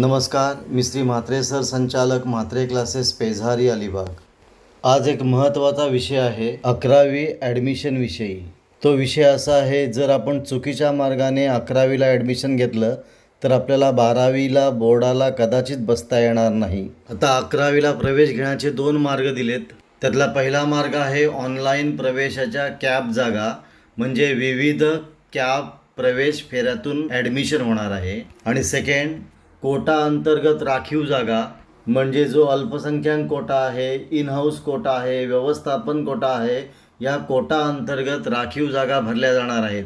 नमस्कार मी श्री म्हात्रे सर संचालक म्हात्रे क्लासेस पेझारी अलिबाग. आज एक महत्त्वाचा विषय आहे अकरावी ॲडमिशन विषयी. तो विषय असा आहे जर आपण चुकीच्या मार्गाने अकरावीला ॲडमिशन घेतलं तर आपल्याला बारावीला बोर्डाला कदाचित बसता येणार नाही. आता अकरावीला प्रवेश घेण्याचे दोन मार्ग दिलेत. त्यातला पहिला मार्ग आहे ऑनलाईन प्रवेशाच्या कॅब जागा म्हणजे विविध कॅब प्रवेश फेऱ्यातून ॲडमिशन होणार आहे. आणि सेकंड कोटा अंतर्गत राखीव जागा म्हणजे जो अल्पसंख्याक कोटा आहे इन हाऊस कोटा आहे व्यवस्थापन कोटा आहे या कोटा अंतर्गत राखीव जागा भरल्या जाणार आहेत.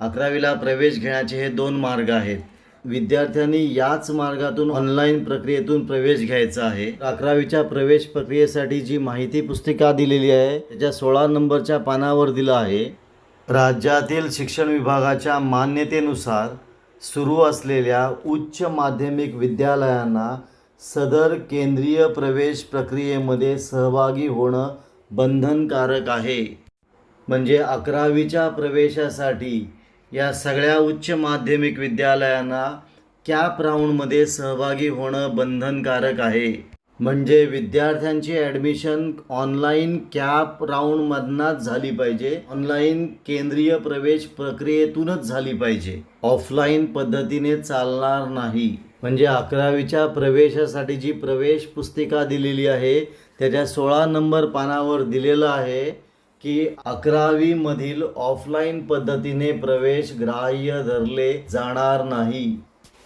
अकरावीला प्रवेश घेण्याचे हे दोन मार्ग आहेत. विद्यार्थ्यांनी याच मार्गातून ऑनलाईन प्रक्रियेतून प्रवेश घ्यायचा आहे. अकरावीच्या प्रवेश प्रक्रियेसाठी जी माहिती पुस्तिका दिलेली आहे त्याच्या सोळा नंबरच्या पानावर दिलं आहे. राज्यातील शिक्षण विभागाच्या मान्यतेनुसार सुरू असलेल्या उच्च माध्यमिक विद्यालयांना सदर केंद्रीय प्रवेश प्रक्रियेमध्ये सहभागी होणं बंधनकारक आहे. म्हणजे अकरावीच्या प्रवेशासाठी या सगळ्या उच्च माध्यमिक विद्यालयांना कॅप राऊंडमध्ये सहभागी होणं बंधनकारक आहे. म्हणजे विद्यार्थ्यांची ॲडमिशन ऑनलाईन कॅप राऊंडमधनंच झाली पाहिजे. ऑनलाईन केंद्रीय प्रवेश प्रक्रियेतूनच झाली पाहिजे. ऑफलाईन पद्धतीने चालणार नाही. म्हणजे अकरावीच्या प्रवेशासाठी जी प्रवेश पुस्तिका दिलेली आहे त्याच्या सोळा नंबर पानावर दिलेलं आहे की अकरावीमधील ऑफलाईन पद्धतीने प्रवेश ग्राह्य धरले जाणार नाही.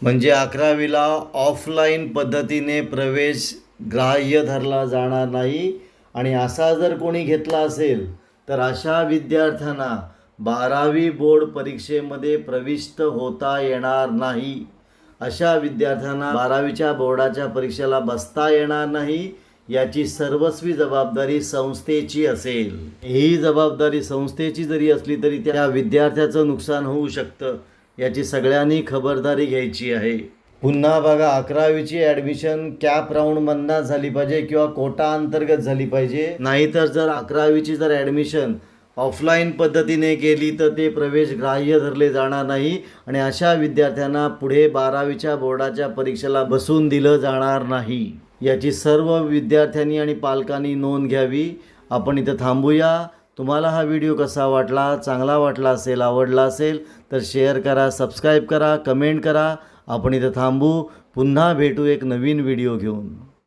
म्हणजे अकरावीला ऑफलाईन पद्धतीने प्रवेश ग्राह्य धरला जाणार नाही आणि असा जर कोणी घेतला असेल तर अशा विद्यार्थ्यांना बारावी बोर्ड परीक्षेमध्ये प्रविष्ट होता येणार नाही. अशा विद्यार्थ्यांना बारावीच्या बोर्डाच्या परीक्षेला बसता येणार नाही याची सर्वस्वी जबाबदारी संस्थेची असेल. ही जबाबदारी संस्थेची जरी असली तरी त्या विद्यार्थ्याचं नुकसान होऊ शकतं याची सगळ्यांनी खबरदारी घ्यायची आहे. पुन्हा बघा अकरावीची ॲडमिशन कॅप राऊंडमधनंच झाली पाहिजे किंवा कोटा अंतर्गत झाली पाहिजे. नाहीतर जर अकरावीची जर ॲडमिशन ऑफलाईन पद्धतीने केली तर ते प्रवेश ग्राह्य धरले जाणार नाही आणि अशा विद्यार्थ्यांना पुढे बारावीच्या बोर्डाच्या परीक्षेला बसून दिलं जाणार नाही. याची सर्व विद्यार्थ्यांनी आणि पालकांनी नोंद घ्यावी. आपण इथं थांबूया. तुम्हाला हा व्हिडिओ कसा वाटला चांगला वाटला असेल आवडला असेल तर शेअर करा सबस्क्राईब करा कमेंट करा. आपण इथं थांबू. पुन्हा भेटू एक नवीन व्हिडिओ घेऊन.